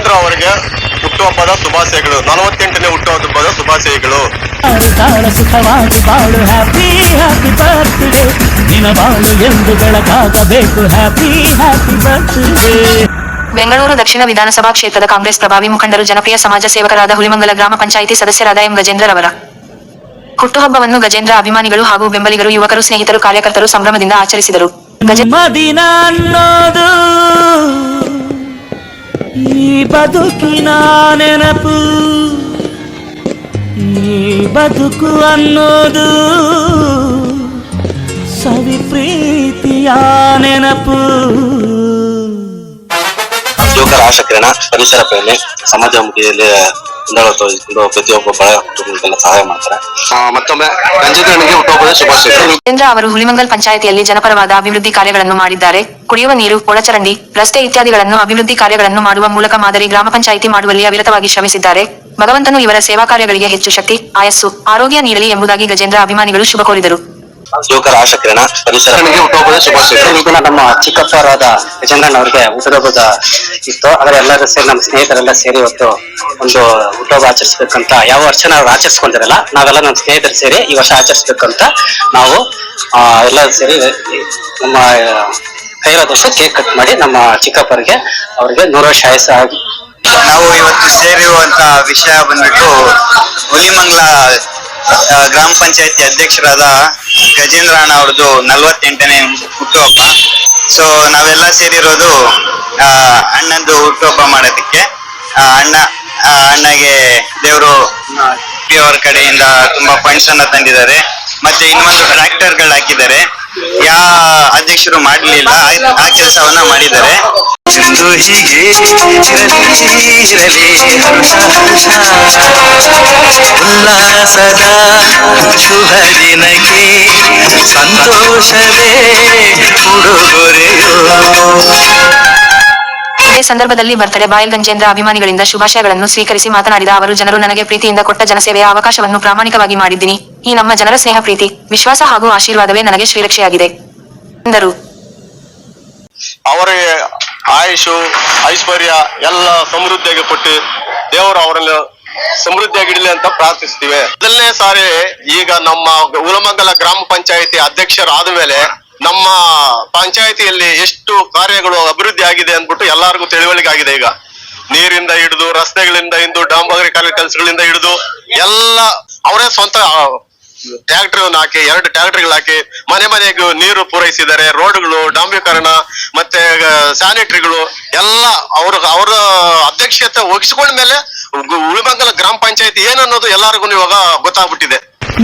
ಗಜೇಂದ್ರ ಅವರಿಗೆ ಹುಟ್ಟುಹಬ್ಬದ ಶುಭಾಶಯಗಳು. ನಲವತ್ತೆಂಟನೇ ಹುಟ್ಟುಹಬ್ಬದ ಶುಭಾಶಯಗಳು. ತಾಳ ಸುಖವಾಗಿ ಬಾಳು ಹ್ಯಾಪಿ ಹ್ಯಾಪಿ ಬರ್ತ್ಡೇ ಬಾಳು ಎಂದು ಬೆಳಕಾಗಬೇಕು ಹ್ಯಾಪಿ ಹ್ಯಾಪಿ ಬರ್ತ್ಡೇ ಬೆಂಗಳೂರು ದಕ್ಷಿಣ ವಿಧಾನಸಭಾ ಕ್ಷೇತ್ರದ ಕಾಂಗ್ರೆಸ್ ಪ್ರಭಾವಿ ಮುಖಂಡರು ಜನಪ್ರಿಯ ಸಮಾಜ ಸೇವಕರಾದ ಹುಲಿಮಂಗಲ ಗ್ರಾಮ ಪಂಚಾಯಿತಿ ಸದಸ್ಯರಾದ ಎಂ ಗಜೇಂದ್ರರವರ ಹುಟ್ಟುಹಬ್ಬವನ್ನು ಗಜೇಂದ್ರ ಅಭಿಮಾನಿಗಳು ಹಾಗೂ ಬೆಂಬಲಿಗರು ಯುವಕರು ಸ್ನೇಹಿತರು ಕಾರ್ಯಕರ್ತರು ಸಂಭ್ರಮದಿಂದ ಆಚರಿಸಿದರು. ಗಜೇಂದ್ರ ಮದಿನ ಅನ್ನೋದು ಈ ಬದುಕಿನ ನೆನಪು ಈ ಬದುಕು ಅನ್ನೋದು ಸವಿ ಪ್ರೀತಿಯ ನೆನಪು ಆಸಕ್ತಿಯನ್ನ ಪರಿಸರ ಪ್ರೇಮಿ ಸಮಾಜಮುಖಿಯಲ್ಲಿ ಕುಟುಂಬಗಳಿಗೆಲ್ಲ ಸಹಾಯ ಮಾಡ್ತಾರೆ. ಮತ್ತೊಮ್ಮೆ ಹುಟ್ಟುಹಬ್ಬದ ಶುಭಾಶಯಗಳು ಕೇಂದ್ರ ಅವರು ಹುಲಿಮಂಗಲ್ ಪಂಚಾಯಿತಿಯಲ್ಲಿ ಜನಪರವಾದ ಅಭಿವೃದ್ಧಿ ಕಾರ್ಯಗಳನ್ನು ಮಾಡಿದ್ದಾರೆ. ಕುಡಿಯುವ ನೀರು ಒಳಚರಂಡಿ ರಸ್ತೆ ಇತ್ಯಾದಿಗಳನ್ನು ಅಭಿವೃದ್ಧಿ ಕಾರ್ಯಗಳನ್ನು ಮಾಡುವ ಮೂಲಕ ಮಾದರಿ ಗ್ರಾಮ ಪಂಚಾಯಿತಿ ಮಾಡುವಲ್ಲಿ ಅವಿರತವಾಗಿ ಶ್ರಮಿಸಿದ್ದಾರೆ. ಭಗವಂತನು ಇವರ ಸೇವಾ ಕಾರ್ಯಗಳಿಗೆ ಹೆಚ್ಚು ಶಕ್ತಿ, ಆಯಸ್ಸು, ಆರೋಗ್ಯ ನೀಡಲಿ ಎಂಬುದಾಗಿ ಗಜೇಂದ್ರ ಅಭಿಮಾನಿಗಳು ಶುಭ ಕೋರಿದರು. ಯುವಕರ ಆಸಕ್ತಿಯನ್ನ ಪರಿಸರ ಹುಟ್ಟುಹಬ್ಬದ ಶುಭಾಶಯಗಳು ದಿನ ನಮ್ಮ ಚಿಕ್ಕಪ್ಪರಾದ ಯಜಮಾನ್ ಅವ್ರಿಗೆ ಹುಟ್ಟುಹಬ್ಬದ ಇತ್ತು. ಆದ್ರೆ ಎಲ್ಲರೂ ಸೇರಿ ನಮ್ಮ ಸ್ನೇಹಿತರೆಲ್ಲ ಸೇರಿ ಇವತ್ತು ಒಂದು ಹುಟ್ಟುಹಬ್ಬ ಆಚರಿಸ್ಬೇಕಂತ ಯಾವ ವರ್ಷ ನಾವು ಆಚರಿಸ್ಕೊಂಡಿರಲ್ಲ ನಾವೆಲ್ಲ ನಮ್ಮ ಸ್ನೇಹಿತರು ಸೇರಿ ಈ ವರ್ಷ ಆಚರಿಸ್ಬೇಕಂತ ನಾವು ಆ, ಎಲ್ಲರೂ ಸೇರಿ ನಮ್ಮ ಕೈಲಾದಷ್ಟು ಕೇಕ್ ಕಟ್ ಮಾಡಿ ನಮ್ಮ ಚಿಕ್ಕಪ್ಪರಿಗೆ ಅವ್ರಿಗೆ ನೂರು ವರ್ಷ ಆಯಸ್ಸು ಆಗಿ ನಾವು ಇವತ್ತು ಸೇರಿರುವಂತ ವಿಷಯ ಬಂದ್ಬಿಟ್ಟು ಹುಲಿಮಂಗ್ಲ ಗ್ರಾಮ ಪಂಚಾಯತಿ ಅಧ್ಯಕ್ಷರಾದ ಗಜೇಂದ್ರ ಅಣ್ಣ ಅವ್ರದ್ದು ನಲ್ವತ್ತೆಂಟನೇ ಹುಟ್ಟುಹಬ್ಬ. ಸೊ ನಾವೆಲ್ಲ ಸೇರಿರೋದು ಅಣ್ಣಂದು ಹುಟ್ಟುಹಬ್ಬ ಮಾಡೋದಕ್ಕೆ. ಅಣ್ಣ ಅಣ್ಣಗೆ ದೇವರು ಅವ್ರ ಕಡೆಯಿಂದ ತುಂಬಾ ಫಂಡ್ಸ್ ಅನ್ನ ತಂದಿದ್ದಾರೆ. ಮತ್ತೆ ಇನ್ನೊಂದು ಟ್ರ್ಯಾಕ್ಟರ್ಗಳು ಹಾಕಿದ್ದಾರೆ. ಯಾ ಅಧ್ಯಕ್ಷರು ಮಾಡಲಿಲ್ಲ ಆ- ಕೆಲಸವನ್ನ ಮಾಡಿದ್ದಾರೆ. ಹೀಗೆ ಇರಲಿ ಇರಲಿ. ಹರುಷ ಹರುಷ ಉಲ್ಲಾಸದ ಶುಭ ದಿನಕ್ಕೆ ಸಂತೋಷವೇ ಉಡುಗೊರೆಯೋ ಇದೇ ಸಂದರ್ಭದಲ್ಲಿ ಬರ್ತಡೆ ಬಾಯಲ್ ಗಂಜೇಂದ್ರ ಅಭಿಮಾನಿಗಳಿಂದ ಶುಭಾಶಯಗಳನ್ನು ಸ್ವೀಕರಿಸಿ ಮಾತನಾಡಿದ ಅವರು ಜನರು ನನಗೆ ಪ್ರೀತಿಯಿಂದ ಕೊಟ್ಟ ಜನಸೇವೆಯ ಅವಕಾಶವನ್ನು ಪ್ರಾಮಾಣಿಕವಾಗಿ ಮಾಡಿದ್ದೀನಿ. ಈ ನಮ್ಮ ಜನರ ಸ್ನೇಹ ಪ್ರೀತಿ ವಿಶ್ವಾಸ ಹಾಗೂ ಆಶೀರ್ವಾದವೇ ನನಗೆ ಶ್ರೀರಕ್ಷೆಯಾಗಿದೆ. ಎಂದರು. ಅವರಿಗೆ ಆಯುಷು, ಐಶ್ವರ್ಯ ಎಲ್ಲ ಸಮೃದ್ಧಿಯಾಗಿ ಕೊಟ್ಟು ದೇವರು ಅವರನ್ನು ಸಮೃದ್ಧಿಯಾಗಿಡಲಿ ಅಂತ ಪ್ರಾರ್ಥಿಸ್ತೀವಿ. ಮೊದಲನೇ ಸಾರಿ ಈಗ ನಮ್ಮ ಉಲಮಂಗಲ ಗ್ರಾಮ ಪಂಚಾಯಿತಿ ಅಧ್ಯಕ್ಷರಾದ ಮೇಲೆ ನಮ್ಮ ಪಂಚಾಯಿತಿಯಲ್ಲಿ ಎಷ್ಟು ಕಾರ್ಯಗಳು ಅಭಿವೃದ್ಧಿ ಆಗಿದೆ ಅಂದ್ಬಿಟ್ಟು ಎಲ್ಲರಿಗೂ ತಿಳುವಳಿಕೆ ಆಗಿದೆ ಈಗ. ನೀರಿಂದ ಹಿಡಿದು, ರಸ್ತೆಗಳಿಂದ ಹಿಡಿದು ಡಾಂಬಾಗ್ರಿ ಕೆಲಸಗಳಿಂದ ಹಿಡಿದು ಎಲ್ಲ ಅವರೇ ಸ್ವಂತ ಟ್ರ್ಯಾಕ್ಟರ್ ಹಾಕಿ, ಎರಡು ಟ್ರ್ಯಾಕ್ಟರ್ಗಳು ಹಾಕಿ, ಮನೆ ಮನೆಗೂ ನೀರು ಪೂರೈಸಿದ್ದಾರೆ. ರೋಡ್ಗಳು, ಡಾಂಬೀಕರಣ, ಮತ್ತೆ ಸ್ಯಾನಿಟರಿಗಳು ಎಲ್ಲ ಅವ್ರ, ಅವರ ಅಧ್ಯಕ್ಷತೆ ವಹಿಸಿಕೊಂಡ ಮೇಲೆ ಉಳಿಮಂಗಲ ಗ್ರಾಮ ಪಂಚಾಯತಿ ಏನನ್ನೋದು ಎಲ್ಲರಿಗೂ ಇವಾಗ ಗೊತ್ತಾಗ್ಬಿಟ್ಟಿದೆ.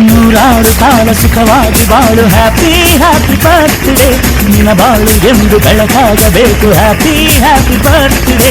ನೂರಾರು ಕಾಲ ಸುಖವಾಗಿ ಬಾಳು ಹ್ಯಾಪಿ ಹ್ಯಾಪಿ ಬರ್ತ್ಡೇ ನಿನ್ನ ಬಾಳು ಎಂದು ಬೆಳಕಾಗಬೇಕು. ಹ್ಯಾಪಿ ಹ್ಯಾಪಿ ಬರ್ತ್ಡೇ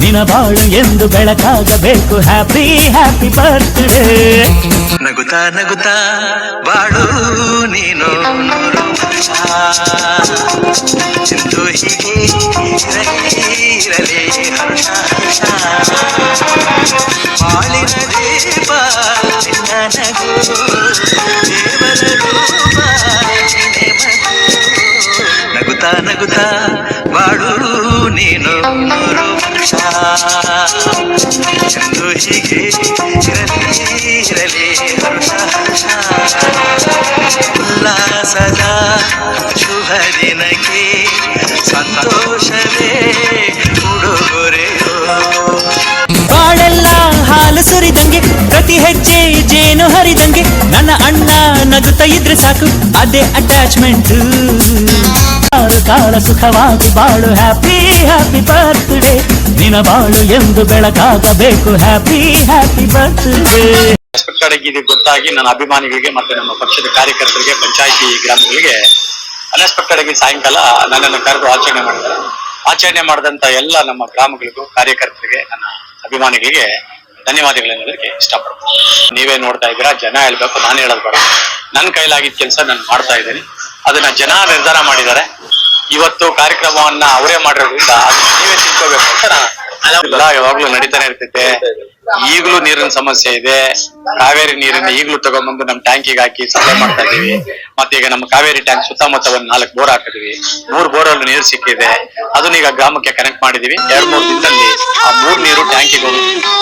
ನಿನ ಬಾಳು ಎಂದು ಬೆಳಕಾಗಬೇಕು. ಹ್ಯಾಪಿ ಹ್ಯಾಪಿ ಬರ್ತ್ಡೇ ನಗುತ್ತಾ ನಗುತ್ತಾ, ಬಾಳು ನೀನು. ನೂರು ವರ್ಷ ಎಂದು ಹೀಗೆ ಇರಲಿ ಇರಲಿ ಹರ್ಷ ಹರ್ಷ. ಬಾಳಿನ ದೀಪ ನಿನ್ನ ನಗು ದೇವರ ರೂಪ, ನಿನ್ನೆ ಮಗು. ನಗುತ್ತಾ ನಗುತ್ತಾ ಎಂದು ಹೀಗೆ ಇರಲಿ ಇರಲಿ ಹರ್ಷ. ಉಲ್ಲಾಸದ ಶುಭ ದಿನಕ್ಕೆ ಸಂತೋಷವೇ ಉಡುಗೊರೆಯೋ. ಬಾಳೆಲ್ಲ ಹಾಲು ಸುರಿದಂಗೆ, ಪ್ರತಿ ಹೆಜ್ಜೆ ಜೇನು ಹರಿದಂಗೆ, ನನ್ನ ಅಣ್ಣ ಇದ್ರೆ ಸಾಕು, ಅದೇ ಅಟ್ಯಾಚ್ಮೆಂಟ್ ಆರು ಕಾಲ ಸುಖವಾಗಿ ಬಾಳು ಹ್ಯಾಪಿ ಹ್ಯಾಪಿ ಬರ್ತ್ಡೇ ನಿನ ಬಾಳು ಎಂದು ಬೆಳಕಾಗಬೇಕು ಹ್ಯಾಪಿ ಹ್ಯಾಪಿ ಬರ್ತ್ಡೇ ಇದು ಗೊತ್ತಾಗಿ ನನ್ನ ಅಭಿಮಾನಿಗಳಿಗೆ ಮತ್ತೆ ನಮ್ಮ ಪಕ್ಷದ ಕಾರ್ಯಕರ್ತರಿಗೆ, ಪಂಚಾಯಿತಿ ಗ್ರಾಮಗಳಿಗೆ ಅನ್ಎಕ್ಸ್ಪೆಕ್ಟೆಡ್ ಆಗಿ ಸಾಯಂಕಾಲ ನನ್ನನ್ನು ಕರೆದು ಆಚರಣೆ ಮಾಡಿದ್ದಾರೆ. ಆಚರಣೆ ಮಾಡಿದಂತ ಎಲ್ಲ ನಮ್ಮ ಗ್ರಾಮಗಳಿಗೂ ಕಾರ್ಯಕರ್ತರಿಗೆ, ನನ್ನ ಅಭಿಮಾನಿಗಳಿಗೆ ಧನ್ಯವಾದಗಳು ಅನ್ನೋದಕ್ಕೆ ಇಷ್ಟಪಡ್ತೀನಿ. ನೀವೇ ನೋಡ್ತಾ ಇದ್ದೀರಾ ಜನ ಹೇಳ್ಬೇಕು ನಾನು ಹೇಳೋದು ಬೇಡ. ನನ್ನ ಕೈಲಾಗಿದ್ದ ಕೆಲಸ ನಾನು ಮಾಡ್ತಾ ಇದ್ದೀನಿ. ಅದನ್ನ ಜನ ನಿರ್ಧಾರ ಮಾಡಿದ್ದಾರೆ. ಇವತ್ತು ಕಾರ್ಯಕ್ರಮವನ್ನ ಅವರೇ ಮಾಡಿರೋದ್ರಿಂದ ನೀವೇ ತಿಳ್ಕೋಬೇಕು. ಅಂತ ನಾನು ಯಾವಾಗ್ಲೂ ನಡೀತಾನೆ ಇರ್ತೈತೆ. ಈಗಲೂ ನೀರಿನ ಸಮಸ್ಯೆ ಇದೆ. ಕಾವೇರಿ ನೀರನ್ನ ಈಗಲೂ ತಗೊಂಡ್ಬಂದು ನಮ್ ಟ್ಯಾಂಕಿಗೆ ಹಾಕಿ ಸಪ್ಲೈ ಮಾಡ್ತಾ ಇದೀವಿ ಮತ್ತೆ ಈಗ ನಮ್ಮ ಕಾವೇರಿ ಟ್ಯಾಂಕ್ ಸುತ್ತಮುತ್ತ ಒಂದ್ ನಾಲ್ಕು ಬೋರ್ ಹಾಕಿದ್ವಿ. ಮೂರ್ ಬೋರ್ ಅಲ್ಲಿ ನೀರು ಸಿಕ್ಕಿದೆ. ಅದನ್ನ ಈಗ ಗ್ರಾಮಕ್ಕೆ ಕನೆಕ್ಟ್ ಮಾಡಿದೀವಿ. ಎರಡ್ ಮೂರ್ ದಿನದಲ್ಲಿ ಆ ಮೂರ್ ನೀರು ಟ್ಯಾಂಕಿಗೆ ಹೋಗುತ್ತೆ.